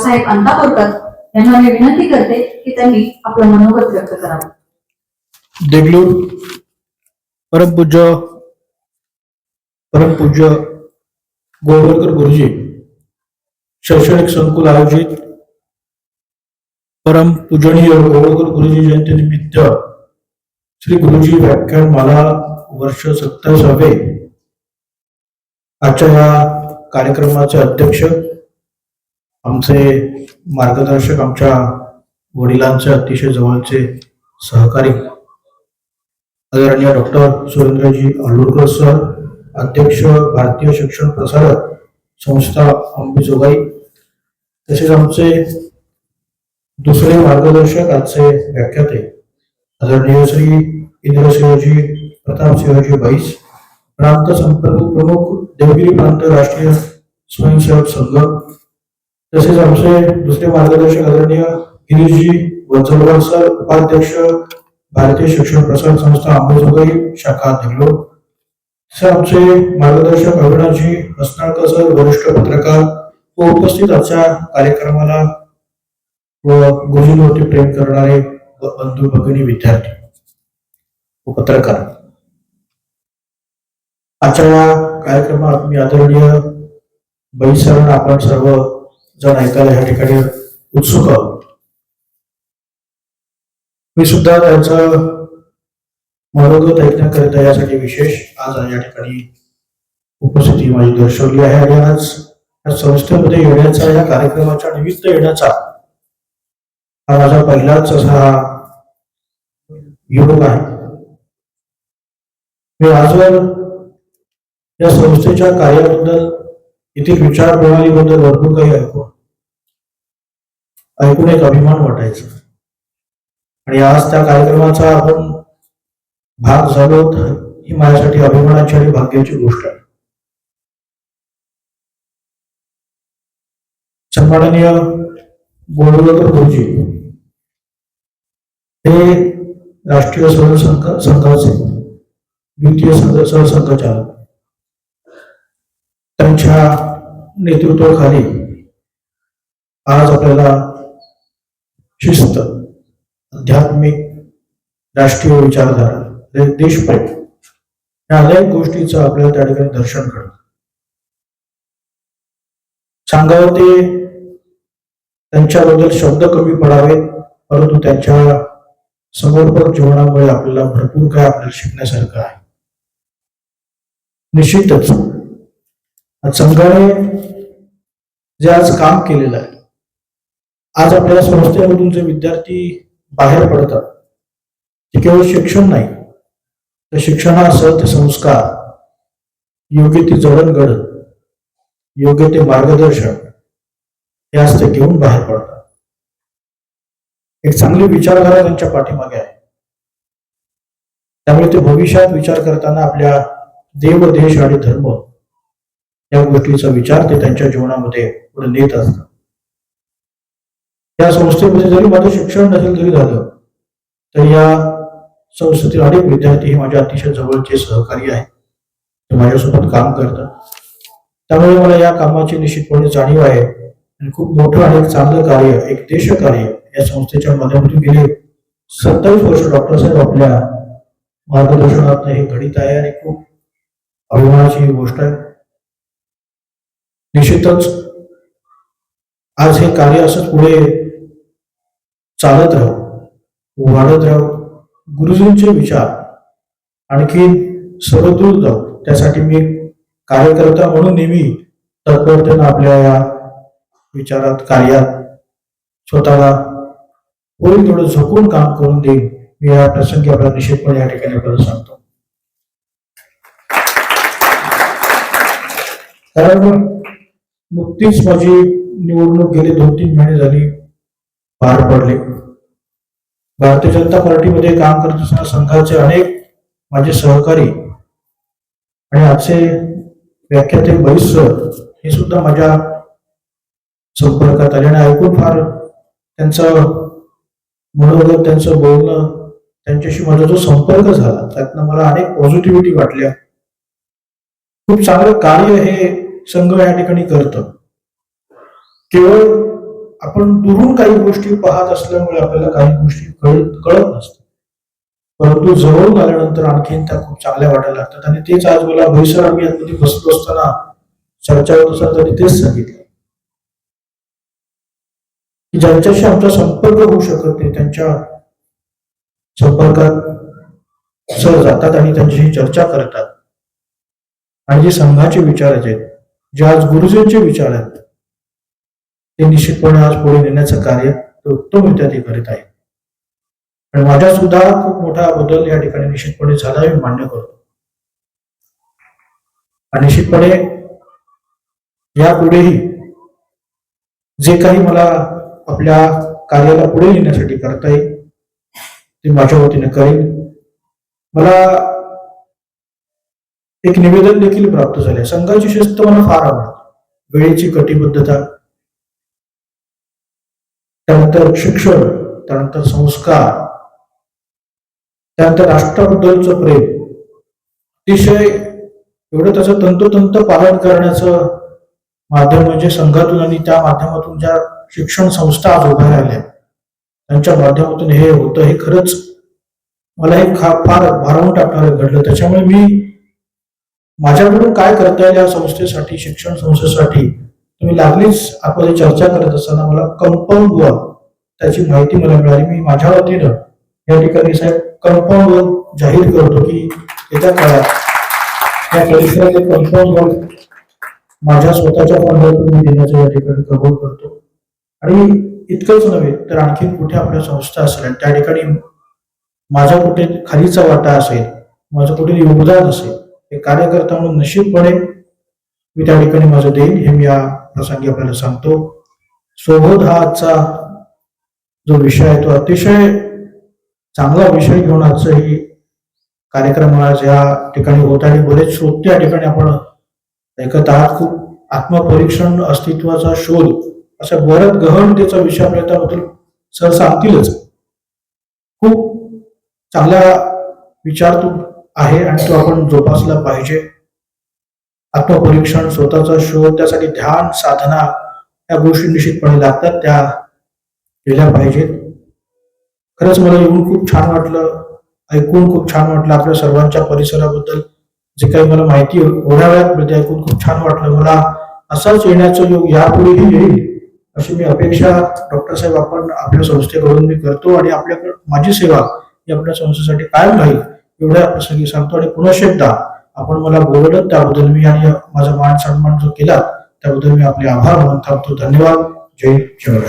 रावसाहेब अंतापूरकर यांना मी विनंती करते की त्यांनी आपलं मनोगत व्यक्त करावं. देगलूर परमपूज्य परमपूज्य गोळवलकर गुरुजी शैक्षणिक संकुल आयोजित परम पूजनीय गोळवलकर गुरुजी जयंती निमित्त श्री गुरुजी व्याख्यान व्याख्यानमाला वर्ष सत्तावीसावे आजच्या या कार्यक्रमाचे अध्यक्ष आमचे मार्गदर्शक आमच्या वडिलांचे अतिशय जवळचे सहकारी आदरणीय डॉक्टर सुरेंद्रजी अल्लूरकर सर अध्यक्ष भारतीय शिक्षण प्रसारक संस्था अंबेजोगाई तसेच आमचे दुसरे मार्गदर्शक आजचे व्याख्याते आदरणीय श्री इंद्रसिंहजी प्रतापसिंहजी बैस प्रांत संपर्क प्रमुख देवगिरी प्रांत राष्ट्रीय स्वयंसेवक संघ तसेच आमचे दुसरे मार्गदर्शक आदरणीय गिरीशजी वंचलवार सर उपाध्यक्ष भारतीय शिक्षण प्रसार संस्था अंबोजोगाई शाखा देगलूर सर आमचे मार्गदर्शक अविनाशजी हसनाळकर सर वरिष्ठ पत्रकार व उपस्थित आजच्या कार्यक्रमाला व गुरुजींवरती प्रेम करणारे व बंधू भगिनी विद्यार्थी व पत्रकार. आजच्या या कार्यक्रमात मी आदरणीय बैसरांना आपण सर्व जाऊन ऐकायला या ठिकाणी उत्सुक आहोत. मी सुद्धा त्यांचं मनोगत ऐकण्याकरिता यासाठी विशेष आज या ठिकाणी उपस्थिती माझी दर्शवली आहे आणि आज या संस्थेमध्ये येण्याचा या कार्यक्रमाच्या निमित्त येण्याचा हा माझा पहिलाच असा योग आहे. मी आजवर या संस्थेच्या कार्याबद्दल येथील विचार प्रणालीबद्दल भरपूर काही ऐकून ऐकून एक अभिमान वाटायचा. आणि आज त्या कार्यक्रमाचा आपण भाग झालो ही माझ्यासाठी अभिमानाची आणि भाग्याची गोष्ट आहे. सन्माननीय गोळवलकर गुरुजी हे राष्ट्रीय सहसंघ संघाचे द्वितीय संघ सहसंघचालक त्यांच्या नेतृत्वाखाली आज आपल्याला शिस्त आध्यात्मिक राष्ट्रीय विचारधारा देशप्रेम या अनेक गोष्टीचं आपल्याला त्या ठिकाणी दर्शन घडतं. सांगावं ते त्यांच्याबद्दल शब्द कमी पडावेत परंतु त्यांच्या समर्पक जीवनामुळे आपल्याला भरपूर काय आपल्याला शिकण्यासारखं आहे. निश्चितच संघाने जे आज काम केलेलं आहे आज आपल्या संस्थेमधून जे विद्यार्थी बाहेर पडतात ते केवळ शिक्षण नाही तर शिक्षणासह ते संस्कार योग्य ती जडणघडण योग्य ते मार्गदर्शन यास ते घेऊन बाहेर पडतात. एक चांगली विचारधारा त्यांच्या पाठीमागे आहे. त्यामुळे ते भविष्यात विचार करताना आपल्या देव देश आणि धर्म या गोष्टीचा विचार ते त्यांच्या जीवनामध्ये पुढे नेत असतात. या संस्थेमध्ये जरी माझं शिक्षण नसेल तरी झालं तर या संस्थेतील अनेक विद्यार्थी हे माझ्या अतिशय जवळचे सहकारी आहेत. ते माझ्यासोबत काम करतात. त्यामुळे मला या कामाची निश्चितपणे जाणीव आहे. आणि खूप मोठं आणि एक चांगलं कार्य एक देश कार्य या संस्थेच्या माध्यमातून गेले सत्तावीस वर्ष डॉक्टर साहेब आपल्या मार्गदर्शनात हे घडित आहे आणि खूप अभिमानाची ही गोष्ट आहे. निश्चितच आज हे कार्य असं पुढे चालत राहू वाढत राहू. गुरुजींचे विचार आणखी सर्वदूर जाऊ. त्यासाठी मी कार्यकर्ता म्हणून नेहमी तत्परतेनं आपल्या या विचारात कार्यात स्वतःला होईल थोडं झोपून काम करून देईन. मी या प्रसंगी आपला निश्चितपणे या ठिकाणी आपल्याला सांगतो. कारण नुकतीच माझी निवडणूक गेली दोन तीन महिने झाली पार पडले. भारतीय जनता पार्टीमध्ये काम करत असताना संघाचे अनेक माझे सहकारी आणि आजचे व्याख्याते बैस हे सुद्धा माझ्या संपर्कात आले आणि ऐकून फार त्यांचं मनोगत त्यांचं बोलणं त्यांच्याशी माझा जो संपर्क झाला त्यातनं मला अनेक पॉझिटिव्हिटी वाटल्या. खूप चांगलं कार्य हे संघ या ठिकाणी करतं. केवळ आपण दुरून काही गोष्टी पाहत असल्यामुळे आपल्याला काही गोष्टी कळत कळत नसतात. परंतु जवळून आल्यानंतर आणखीन त्या खूप चांगल्या वाटायला लागतात. आणि तेच आज मला भैसर आम्ही यामध्ये बसलो असताना चर्चा होत असताना त्यांनी तेच सांगितलं. की ज्यांच्याशी आमचा संपर्क होऊ शकत नाही त्यांच्या संपर्कात सर जातात आणि त्यांच्याशी चर्चा करतात. आणि जे संघाचे विचार आहेत जे आज गुरुजींचे विचार आहेत ते निश्चितपणे आज पुढे नेण्याचं कार्य ते उत्तमरित्या ते करीत आहेत. आणि माझ्या सुद्धा खूप मोठा बदल या ठिकाणी निश्चितपणे झाला मी मान्य करतो. आणि निश्चितपणे यापुढेही जे काही मला आपल्या कार्याला पुढे नेण्यासाठी करता येईल ते माझ्या वतीने करेन. मला एक निवेदन देखील प्राप्त झाले. संघाची शिस्त मला फार आवडते. वेळेची कटिबद्धता त्यानंतर शिक्षण त्यानंतर संस्कार त्यानंतर राष्ट्राबद्दलचं प्रेम. अतिशय एवढं त्याचं तंतोतंत पालन करण्याचं माध्यम म्हणजे संघातून आणि त्या माध्यमातून ज्या शिक्षण संस्था आज उभ्या राहिल्या त्यांच्या माध्यमातून हे होतं. हे खरंच मला हे फार भारावून टाकणारं घडलं. त्याच्यामुळे मी माझ्याकडून काय करता येईल या संस्थेसाठी शिक्षण संस्थेसाठी? तुम्ही लागलीच आपण चर्चा करत असताना मला कंपाऊंड वर त्याची माहिती मला मिळाली. मी माझ्या वतीनं या ठिकाणी साहेब कंपाऊंड वर जाहीर करतो की येत्या काळात या परिसरात कंपाऊंड वर माझ्या स्वतःच्या फंडातून मी देण्याचं या ठिकाणी कबूल करतो. आणि इतकंच नव्हे तर आणखी कुठे आपल्या संस्था असेल आणि त्या ठिकाणी माझा कुठे खालीचा वाटा असेल माझं कुठे योगदान असेल हे कार्यकर्ता म्हणून निश्चितपणे मी त्या ठिकाणी माझं देईन हे मी या प्रसंगी आपल्याला सांगतो. सोबत हा आजचा जो विषय आहे तो अतिशय चांगला विषय घेऊन आजचा ही कार्यक्रम आज या ठिकाणी होत आणि बरेच श्रोते या ठिकाणी आपण ऐकत आहात. खूप आत्मपरीक्षण अस्तित्वाचा शोध अशा बऱ्याच गहनतेचा विषय आपल्याला त्याबद्दल सर सांगतीलच खूप चांगला विचार तू आहे आणि तो आपण जोपासला पाहिजे. आत्मपरीक्षण स्वतःचा शोध त्यासाठी ध्यान साधना या गोष्टी निश्चितपणे लागतात त्या केल्या पाहिजेत. खरंच मला येऊन खूप छान वाटलं ऐकून खूप छान वाटलं आपल्या सर्वांच्या परिसराबद्दल. जे काही मला माहिती एवढ्या वेळात मिळते ऐकून खूप छान वाटलं. मला असाच येण्याचा योग यापुढेही येईल अशी मी अपेक्षा डॉक्टर साहेब आपण आपल्या संस्थेकडून मी करतो आणि आपल्याकडे माझी सेवा ही आपल्या संस्थेसाठी कायम राहील. एवढ्या प्रसंगी सांगतो आणि पुन्हा एकदा आपण मला बोलवलं त्याबद्दल मी आणि माझा मान सन्मान जो केला त्याबद्दल मी आपले आभार म्हणून थांबतो धन्यवाद. जय शिवराय